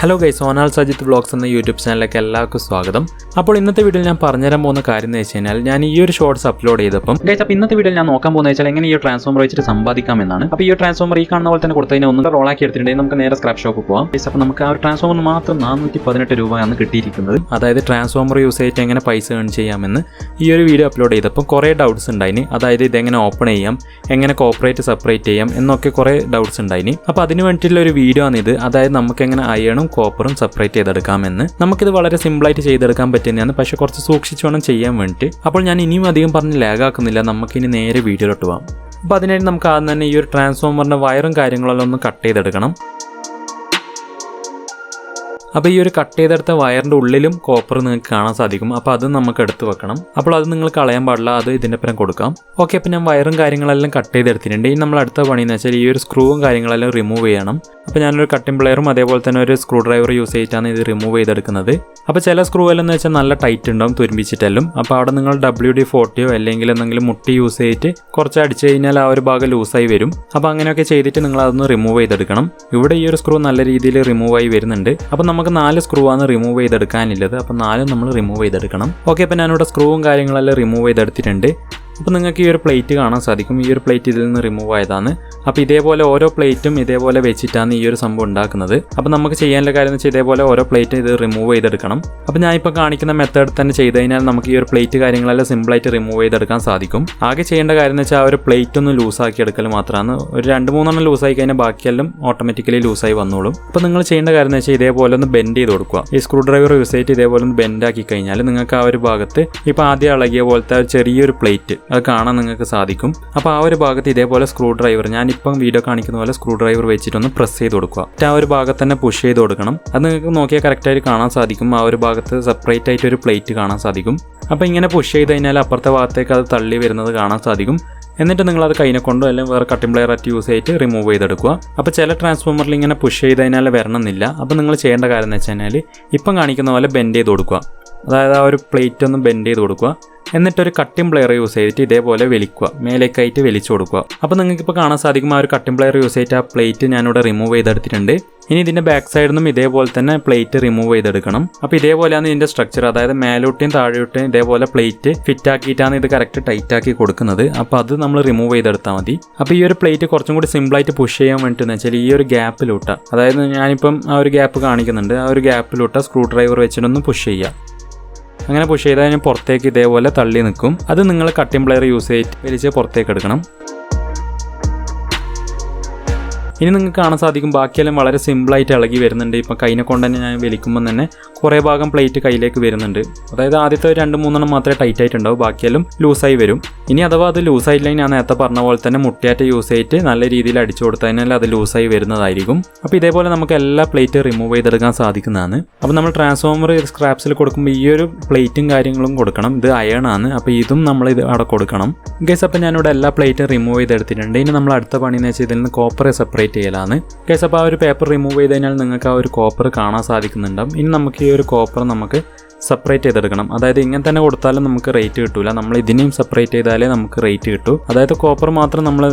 Hello guy Sonal Sajith vlogs എന്ന YouTube ചാനലിലേക്ക് എല്ലാവർക്കും സ്വാഗതം. അപ്പോൾ ഇന്നത്തെ വീഡിയോയിൽ ഞാൻ പറഞ്ഞുതരാൻ പോകുന്ന കാര്യം എന്ന് വെച്ച് കഴിഞ്ഞാൽ ഞാൻ ഈ ഒരു ഷോർട്സ് അപ്ലോഡ് ചെയ്തപ്പം ഗൈസ് അപ്പോൾ ഇന്നത്തെ വീഡിയോയിൽ ഞാൻ നോക്കാൻ പോകുന്നത് വെച്ചാൽ എങ്ങനെ ഈ ഒരു ട്രാൻസ്ഫോമർ വെച്ചിട്ട് സമ്പാദിക്കാം എന്നാണ് അപ്പോൾ ഈ ട്രാൻസ്ഫോമർ ഈ കാണുന്ന പോലെ തന്നെ കൊടുത്തതിനെ ഒന്നും ആക്കി എടുത്തിട്ടുണ്ടെങ്കിൽ നമുക്ക് നേരെ സ്ക്രാപ്പ് ഷോപ്പ് പോകാം ഗൈസ് അപ്പോൾ നമുക്ക് ആ ഒരു ട്രാൻസ്ഫോമർ മാത്രം നാനൂറ്റി പതിനെട്ട് രൂപയാണ് കിട്ടിയിരിക്കുന്നത്. അതായത് ട്രാൻസ്ഫോമർ യൂസ് ചെയ്തിട്ട് എങ്ങനെ പൈസ ഏൺ ചെയ്യാമെന്ന് ഈ ഒരു വീഡിയോ അപ്ലോഡ് ചെയ്തപ്പോൾ കുറേ ഡൗട്ട്സ് ഉണ്ടായിന്. അതായത് ഇതെങ്ങനെ ഓപ്പൺ ചെയ്യാം എങ്ങനെ കോപ്പറേറ്റ് സെപ്പറേറ്റ് ചെയ്യാം എന്നൊക്കെ കുറേ ഡൗട്ട്സ് ഉണ്ടായിന്. അപ്പോൾ അതിന് വേണ്ടിയിട്ടുള്ള ഒരു വീഡിയോ ആണ് ഇത് അതായത് നമുക്ക് എങ്ങനെ അയണും കോപ്പറും സെപ്പറേറ്റ് ചെയ്തെടുക്കാമെന്ന്. നമുക്കിത് വളരെ സിമ്പിളായിട്ട് ചെയ്തെടുക്കാൻ പറ്റുന്നതാണ്. പക്ഷെ കുറച്ച് സൂക്ഷിച്ച് വേണം ചെയ്യാൻ വേണ്ടിയിട്ട്. അപ്പോൾ ഞാൻ ഇനിയും അധികം പറഞ്ഞ് ലാഗാക്കുന്നില്ല നമുക്കിനി നേരെ വീഡിയോയിലോട്ട് പോകാം അപ്പോൾ അതിനായിട്ട് നമുക്ക് ആദ്യം തന്നെ ഈ ഒരു ട്രാൻസ്ഫോമറിന്റെ വയറും കാര്യങ്ങളെല്ലാം ഒന്ന് കട്ട് ചെയ്തെടുക്കണം. അപ്പോൾ ഈ ഒരു കട്ട് ചെയ്തെടുത്ത വയറിന്റെ ഉള്ളിലും കോപ്പർ നിങ്ങൾക്ക് കാണാൻ സാധിക്കും. അപ്പോൾ അത് നമുക്ക് എടുത്ത് വെക്കണം. അപ്പോൾ അത് നിങ്ങൾ കളയാൻ പാടില്ല. അത് ഇതിന്റെ പരം കൊടുക്കാം. ഓക്കെ അപ്പോൾ ഞാൻ വയറും കാര്യങ്ങളെല്ലാം കട്ട് ചെയ്തെടുത്തിട്ടുണ്ട്. ഇനി നമ്മൾ അടുത്ത പണി എന്ന് വെച്ചാൽ ഈ ഒരു സ്ക്രൂവും കാര്യങ്ങളെല്ലാം റിമൂവ് ചെയ്യണം. അപ്പോൾ ഞാനൊരു കട്ടിംഗ് പ്ലെയറും അതേപോലെ തന്നെ ഒരു സ്ക്രൂ ഡ്രൈവർ യൂസ് ചെയ്തിട്ടാണ് ഇത് റിമൂവ് ചെയ്തെടുക്കുന്നത്. അപ്പോൾ ചില സ്ക്രൂ എല്ലാം എന്ന് വെച്ചാൽ നല്ല ടൈറ്റ് ഉണ്ടാവും തുരുമ്പിച്ചിട്ടെല്ലാം. അപ്പോൾ അവിടെ നിങ്ങൾ ഡബ്ല്യു ഡി ഫോർട്ടിയോ അല്ലെങ്കിൽ എന്തെങ്കിലും മുട്ടി യൂസ് ചെയ്തിട്ട് കുറച്ച് അടിച്ചു കഴിഞ്ഞാൽ ആ ഒരു ഭാഗം ലൂസായി വരും. അപ്പോൾ അങ്ങനെയൊക്കെ ചെയ്തിട്ട് നിങ്ങൾ അതൊന്ന് റിമൂവ് ചെയ്തെടുക്കണം. ഇവിടെ ഈ ഒരു സ്ക്രൂ നല്ല രീതിയിൽ റിമൂവ് ആയി വരുന്നുണ്ട്. അപ്പോൾ നമുക്ക് നാല് സ്ക്രൂ ആണ് റിമൂവ് ചെയ്തെടുക്കാനുള്ളത് അപ്പോൾ നാലും നമ്മൾ റിമൂവ് ചെയ്തെടുക്കണം. ഓക്കെ അപ്പോൾ ഞാനിവിടെ സ്ക്രൂവും കാര്യങ്ങളെല്ലാം റിമൂവ് ചെയ്തെടുത്തിട്ടുണ്ട്. അപ്പോൾ നിങ്ങൾക്ക് ഈ ഒരു പ്ലേറ്റ് കാണാൻ സാധിക്കും. ഈ ഒരു പ്ലേറ്റ് ഇതിൽ നിന്ന് റിമൂവ് ആയതാണ്. അപ്പോൾ ഇതേപോലെ ഓരോ പ്ലേറ്റും ഇതേപോലെ വെച്ചിട്ടാണ് ഈ ഒരു സംഭവം ഉണ്ടാക്കുന്നത്. അപ്പോൾ നമുക്ക് ചെയ്യാനുള്ള കാര്യം എന്ന് വെച്ചാൽ ഇതേപോലെ ഓരോ പ്ലേറ്റും ഇത് റിമൂവ് ചെയ്തെടുക്കണം. അപ്പോൾ ഞാൻ ഇപ്പോൾ കാണിക്കുന്ന മെത്തേഡ് തന്നെ ചെയ്ത് കഴിഞ്ഞാൽ നമുക്ക് ഈ ഒരു പ്ലേറ്റ് കാര്യങ്ങളെല്ലാം സിമ്പിളായിട്ട് റിമൂവ് ചെയ്തെടുക്കാൻ സാധിക്കും. ആകെ ചെയ്യേണ്ട കാര്യം എന്ന് വെച്ചാൽ ആ ഒരു പ്ലേറ്റ് ഒന്ന് ലൂസാക്കി എടുക്കൽ മാത്രമാണ് ഒരു രണ്ട് മൂന്നെണ്ണം ലൂസായി കഴിഞ്ഞാൽ ബാക്കിയെല്ലാം ഓട്ടോമാറ്റിക്കലി ലൂസായി വന്നോളും. അപ്പോൾ നിങ്ങൾ ചെയ്യേണ്ട കാര്യം എന്ന് വെച്ചാൽ ഇതേപോലെ ഒന്ന് ബെൻഡ് ചെയ്ത് കൊടുക്കുക. ഈ സ്ക്രൂ ഡ്രൈവർ യൂസ് ചെയ്തിട്ട് ഇതേപോലെ ഒന്ന് ബെൻഡ് ആക്കി കഴിഞ്ഞാൽ നിങ്ങൾക്ക് ആ ഒരു ഭാഗത്ത് ഇപ്പോൾ ആദ്യം ഇളകിയ പോലത്തെ ചെറിയൊരു പ്ലേറ്റ് അത് കാണാൻ നിങ്ങൾക്ക് സാധിക്കും. അപ്പോൾ ആ ഒരു ഭാഗത്ത് ഇതേപോലെ സ്ക്രൂ ഡ്രൈവർ ഞാനിപ്പം വീഡിയോ കാണിക്കുന്ന പോലെ സ്ക്രൂ ഡ്രൈവർ വെച്ചിട്ടൊന്ന് പ്രസ് ചെയ്ത് കൊടുക്കുക. ആ ഒരു ഭാഗത്ത് തന്നെ പുഷ് ചെയ്ത് കൊടുക്കണം. അത് നിങ്ങൾക്ക് നോക്കിയാൽ കറക്റ്റായിട്ട് കാണാൻ സാധിക്കും. ആ ഒരു ഭാഗത്ത് സെപ്പറേറ്റ് ആയിട്ട് ഒരു പ്ലേറ്റ് കാണാൻ സാധിക്കും. അപ്പോൾ ഇങ്ങനെ പുഷ് ചെയ്ത് കഴിഞ്ഞാൽ അപ്പുറത്തെ ഭാഗത്തേക്ക് അത് തള്ളി വരുന്നത് കാണാൻ സാധിക്കും. എന്നിട്ട് നിങ്ങൾ അത് കൈനെ കൊണ്ടോ അല്ലെങ്കിൽ വേറെ കട്ടിംഗ് പ്ലെയർ ആയിട്ട് യൂസ് ചെയ്തിട്ട് റിമൂവ് ചെയ്തെടുക്കുക. അപ്പോൾ ചില ട്രാൻസ്ഫോമറിൽ ഇങ്ങനെ പുഷ് ചെയ്ത് കഴിഞ്ഞാൽ വരണമെന്നില്ല. അപ്പോൾ നിങ്ങൾ ചെയ്യേണ്ട കാര്യം എന്ന് വെച്ച് കഴിഞ്ഞാൽ ഇപ്പം കാണിക്കുന്ന പോലെ ബെൻഡ് ചെയ്ത് കൊടുക്കുക. അതായത് ആ ഒരു പ്ലേറ്റ് ഒന്ന് ബെൻഡ് ചെയ്ത് കൊടുക്കുക. എന്നിട്ടൊരു കട്ടിംഗ് പ്ലെയർ യൂസ് ചെയ്തിട്ട് ഇതേപോലെ വലിക്കുക. മേലേക്കായിട്ട് വലിച്ചു കൊടുക്കുക. അപ്പോൾ നിങ്ങൾക്ക് ഇപ്പോൾ കാണാൻ സാധിക്കും ആ ഒരു കട്ടിംഗ് പ്ലെയർ യൂസ് ചെയ്തിട്ട് ആ പ്ലേറ്റ് ഞാനിവിടെ റിമൂവ് ചെയ്തെടുത്തിട്ടുണ്ട്. ഇനി ഇതിന്റെ ബാക്ക് സൈഡിൽ നിന്നും ഇതേപോലെ തന്നെ പ്ലേറ്റ് റിമൂവ് ചെയ്തെടുക്കണം. അപ്പോൾ ഇതേപോലെയാണ് ഇതിന്റെ സ്ട്രക്ചർ അതായത് മേലോട്ടും താഴോട്ടും ഇതേപോലെ പ്ലേറ്റ് ഫിറ്റ് ആക്കിയിട്ടാണ് ഇത് കറക്റ്റ് ടൈറ്റ് ആക്കി കൊടുക്കുന്നത്. അപ്പോൾ അത് നമ്മൾ റിമൂവ് ചെയ്തെടുത്താൽ മതി. അപ്പോൾ ഈ ഒരു പ്ലേറ്റ് കുറച്ചും കൂടി സിമ്പിളായിട്ട് പുഷ് ചെയ്യാൻ വേണ്ടിയിട്ടെന്ന് വെച്ചാൽ ഈ ഒരു ഗ്യാപ്പിലൂട്ട അതായത് ഞാനിപ്പം ആ ഒരു ഗ്യാപ്പ് കാണിക്കുന്നുണ്ട്. ആ ഒരു ഗ്യാപ്പിലൂട്ട സ്ക്രൂ ഡ്രൈവർ വെച്ചിട്ടൊന്ന് പുഷ് ചെയ്യുക. അങ്ങനെ പുഷ് ചെയ്താൽ ഞാൻ പുറത്തേക്ക് ഇതേപോലെ തള്ളി നിൽക്കും. അത് നിങ്ങൾ കട്ടിംഗ് പ്ലെയർ യൂസ് ചെയ്ത് വലിച്ച് പുറത്തേക്ക് എടുക്കണം. ഇനി നിങ്ങൾക്ക് കാണാൻ സാധിക്കും ബാക്കിയെല്ലാം വളരെ സിമ്പിളായിട്ട് ഇളകി വരുന്നുണ്ട്. ഇപ്പം കൈനെ കൊണ്ട് തന്നെ ഞാൻ വലിക്കുമ്പോൾ തന്നെ കുറേ ഭാഗം പ്ലേറ്റ് കയ്യിലേക്ക് വരുന്നുണ്ട്. അതായത് ആദ്യത്തെ രണ്ട് മൂന്നെണ്ണം മാത്രമേ ടൈറ്റ് ആയിട്ടുണ്ടാവും. ബാക്കിയെല്ലാം ലൂസായി വരും. ഇനി അഥവാ അത് ലൂസായില്ലെങ്കിൽ ഞാൻ നേരത്തെ പറഞ്ഞ പോലെ തന്നെ മുട്ടിയാറ്റ യൂസ് ചെയ്തിട്ട് നല്ല രീതിയിൽ അടിച്ചു കൊടുത്തതിനാൽ അത് ലൂസായി വരുന്നതായിരിക്കും. അപ്പോൾ ഇതേപോലെ നമുക്ക് എല്ലാ പ്ലേറ്റ് റിമൂവ് ചെയ്തെടുക്കാൻ സാധിക്കുന്നതാണ്. അപ്പോൾ നമ്മൾ ട്രാൻസ്ഫോമർ സ്ക്രാപ്സിൽ കൊടുക്കുമ്പോൾ ഈ ഒരു പ്ലേറ്റും കാര്യങ്ങളും കൊടുക്കണം. ഇത് അയൺ ആണ്. അപ്പോൾ ഇതും നമ്മൾ ഇത് അവിടെ കൊടുക്കണം. ഗൈസ് അപ്പോൾ ഞാനിവിടെ എല്ലാ പ്ലേറ്റും റിമൂവ് ചെയ്തെടുത്തിട്ടുണ്ട്. ഇനി നമ്മൾ അടുത്ത പണി എന്ന് വെച്ചാൽ ഇതിൽ നിന്ന് കോപ്പറെ സെപ്പറേറ്റ് ചെയ്യലാണ്. കേസപ്പോൾ ആ ഒരു പേപ്പർ റിമൂവ് ചെയ്ത് കഴിഞ്ഞാൽ നിങ്ങൾക്ക് ആ ഒരു കോപ്പർ കാണാൻ സാധിക്കുന്നുണ്ടാവും. ഇനി നമുക്ക് ഈ ഒരു കോപ്പർ നമുക്ക് സെപ്പറേറ്റ് ചെയ്തെടുക്കണം. അതായത് ഇങ്ങനെ തന്നെ കൊടുത്താലും നമുക്ക് റേറ്റ് കിട്ടൂല. നമ്മൾ ഇതിനെയും സെപ്പറേറ്റ് ചെയ്താലേ നമുക്ക് റേറ്റ് കിട്ടൂ. അതായത് കോപ്പർ മാത്രം നമ്മൾ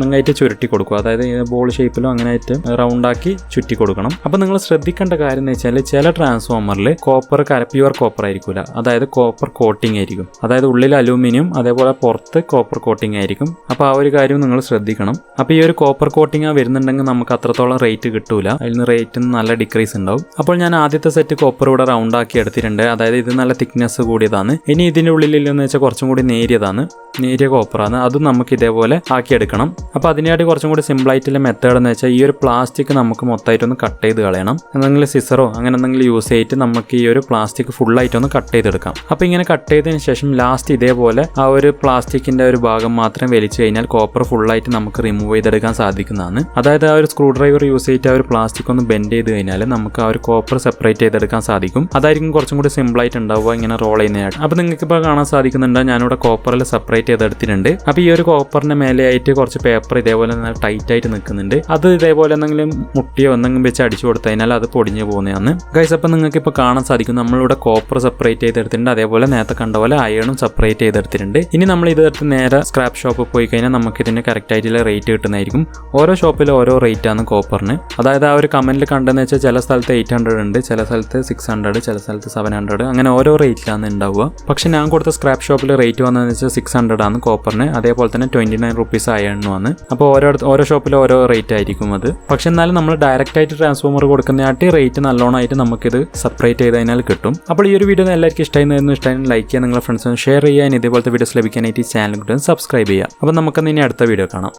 നന്നായിട്ട് ചുരുട്ടി കൊടുക്കും. അതായത് ബോൾ ഷേപ്പിലും അങ്ങനെ ആയിട്ട് റൗണ്ട് ആക്കി ചുറ്റി കൊടുക്കണം. അപ്പോൾ നിങ്ങൾ ശ്രദ്ധിക്കേണ്ട കാര്യം എന്ന് വെച്ചാൽ ചില ട്രാൻസ്ഫോമറിൽ കോപ്പർ പ്യുവർ കോപ്പർ ആയിരിക്കില്ല അതായത് കോപ്പർ കോട്ടിംഗ് ആയിരിക്കും. അതായത് ഉള്ളിൽ അലൂമിനിയം അതേപോലെ പുറത്ത് കോപ്പർ കോട്ടിംഗ് ആയിരിക്കും. അപ്പോൾ ആ ഒരു കാര്യം നിങ്ങൾ ശ്രദ്ധിക്കണം. അപ്പോൾ ഈ ഒരു കോപ്പർ കോട്ടിംഗ് വരുന്നുണ്ടെങ്കിൽ നമുക്ക് അത്രത്തോളം റേറ്റ് കിട്ടൂല. അതിൽ നിന്ന് റേറ്റ് നല്ല ഡിക്രീസ് ഉണ്ടാവും. അപ്പോൾ ഞാൻ ആദ്യത്തെ സെറ്റ് കോപ്പർ ഇവിടെ റൗണ്ട് ആക്കി എടുത്തിട്ടുണ്ട്. അതായത് ഇത് നല്ല തിക്നെസ് കൂടിയതാണ്. ഇനി ഇതിന്റെ ഉള്ളിലെന്ന് വെച്ചാൽ കുറച്ചും കൂടി നേരിയതാണ്. നേരിയ കോപ്പറാണ് അതും നമുക്ക് ഇതേപോലെ ആക്കിയെടുക്കണം. അപ്പോൾ അതിനായിട്ട് കുറച്ചും കൂടി സിമ്പിളായിട്ടുള്ള മെത്തേഡ് എന്ന് വെച്ചാൽ ഈ ഒരു പ്ലാസ്റ്റിക് നമുക്ക് മൊത്തമായിട്ടൊന്ന് കട്ട് ചെയ്ത് കളയണം. എന്തെങ്കിലും സിസറോ അങ്ങനെ എന്തെങ്കിലും യൂസ് ചെയ്തിട്ട് നമുക്ക് ഈ ഒരു പ്ലാസ്റ്റിക് ഫുള്ളായിട്ടൊന്ന് കട്ട് ചെയ്തെടുക്കാം. അപ്പോൾ ഇങ്ങനെ കട്ട് ചെയ്തതിന് ശേഷം ലാസ്റ്റ് ഇതേപോലെ ആ ഒരു പ്ലാസ്റ്റിക്കിന്റെ ഒരു ഭാഗം മാത്രം വലിച്ചു കഴിഞ്ഞാൽ കോപ്പർ ഫുള്ളായിട്ട് നമുക്ക് റിമൂവ് ചെയ്തെടുക്കാൻ സാധിക്കുന്നതാണ്. അതായത് ആ ഒരു സ്ക്രൂ ഡ്രൈവർ യൂസ് ചെയ്തിട്ട് ആ ഒരു പ്ലാസ്റ്റിക് ഒന്ന് ബെൻഡ് ചെയ്ത് കഴിഞ്ഞാൽ നമുക്ക് ആ ഒരു കോപ്പർ സെപ്പറേറ്റ് ചെയ്തെടുക്കാൻ സാധിക്കും. അതായിരിക്കും കുറച്ചും കൂടി സിമ്പിളായിട്ട് ഉണ്ടാവുക ഇങ്ങനെ റോൾ ചെയ്യുന്നതായിട്ട്. അപ്പോൾ നിങ്ങൾക്ക് ഇപ്പോൾ കാണാൻ സാധിക്കുന്നുണ്ട് ഞാനിവിടെ കോപ്പറിൽ സെപ്പറേറ്റ് ചെയ്തെടുത്തിട്ടുണ്ട് അപ്പോൾ ഈ ഒരു കോപ്പറിന്റെ മേലെയായിട്ട് കുറച്ച് പേപ്പർ ഇതേപോലെ ടൈറ്റ് ആയിട്ട് നിൽക്കുന്നുണ്ട്. അത് ഇതേപോലെ എന്തെങ്കിലും മുട്ടിയോ എന്തെങ്കിലും വെച്ച് അടിച്ചു കൊടുത്തു കഴിഞ്ഞാൽ അത് പൊടിഞ്ഞു പോകുന്നതാണ്. ഗൈസ് അപ്പോൾ നിങ്ങൾക്ക് ഇപ്പോൾ കാണാൻ സാധിക്കും നമ്മളിവിടെ കോപ്പർ സെപ്പറേറ്റ് ചെയ്തെടുത്തിട്ടുണ്ട് അതേപോലെ നേരത്തെ കണ്ട പോലെ അയണും സെപ്പറേറ്റ് ചെയ്തെടുത്തിട്ടുണ്ട് ഇനി നമ്മൾ ഇതെടുത്ത് നേരെ സ്ക്രാപ്പ് ഷോപ്പിൽ പോയി കഴിഞ്ഞാൽ നമുക്ക് ഇതിന് കറക്റ്റ് ആയിട്ടുള്ള റേറ്റ് കിട്ടുന്നതായിരിക്കും. ഓരോ ഷോപ്പിലും ഓരോ റേറ്റ് ആണ് കോപ്പറിന് അതായത് ആ ഒരു കമന്റിൽ കണ്ടെന്ന് വെച്ചാൽ ചില സ്ഥലത്ത് എയ്റ്റ് ഹൺഡ്രഡ് ഉണ്ട് ചില സ്ഥലത്ത് സിക്സ് ഹൺഡ്രഡ് ചില സ്ഥലത്ത് സെവൻ ഹൺഡ്രഡ് അങ്ങനെ ഓരോ റേറ്റിലാണ് ഉണ്ടാവുക പക്ഷെ ഞാൻ കൊടുത്ത സ്ക്രാപ്പ് ഷോപ്പിൽ റേറ്റ് വന്നതെന്ന് വെച്ചാൽ സിക്സ് ഹൺഡ്രഡ് ആണ് കോപ്പറിന് അതേപോലെ തന്നെ ട്വന്റി നയൻ റുപ്പീസ് അയണ്ണുമാണ് അപ്പോൾ ഓരോ ഓരോ ഷോപ്പിലും ഓരോ റേറ്റ് ആയിരിക്കും അത്. പക്ഷെ എന്നാലും നമ്മൾ ഡയറക്റ്റ് ആയിട്ട് ട്രാൻസ്ഫോമർ കൊടുക്കുന്നതായിട്ട് റേറ്റ് നല്ലോണമായിട്ട് നമുക്കിത് സെപ്പറേറ്റ് ചെയ്ത് കഴിഞ്ഞാൽ കിട്ടും. അപ്പോൾ ഈ ഒരു വീഡിയോ എല്ലാവർക്കും ഇഷ്ടമായിരുന്നു ഇഷ്ടമായി ലൈക്ക് ചെയ്യാൻ നിങ്ങളുടെ ഫ്രണ്ട്സും ഷെയർ ചെയ്യാൻ ഇതേപോലത്തെ വീഡിയോസ് ലഭിക്കാനായിട്ട് ഈ ചാനൽ കൂടെ സബ്സ്ക്രൈബ് ചെയ്യുക. അപ്പോൾ നമുക്ക് ഇനി അടുത്ത വീഡിയോ കാണാം.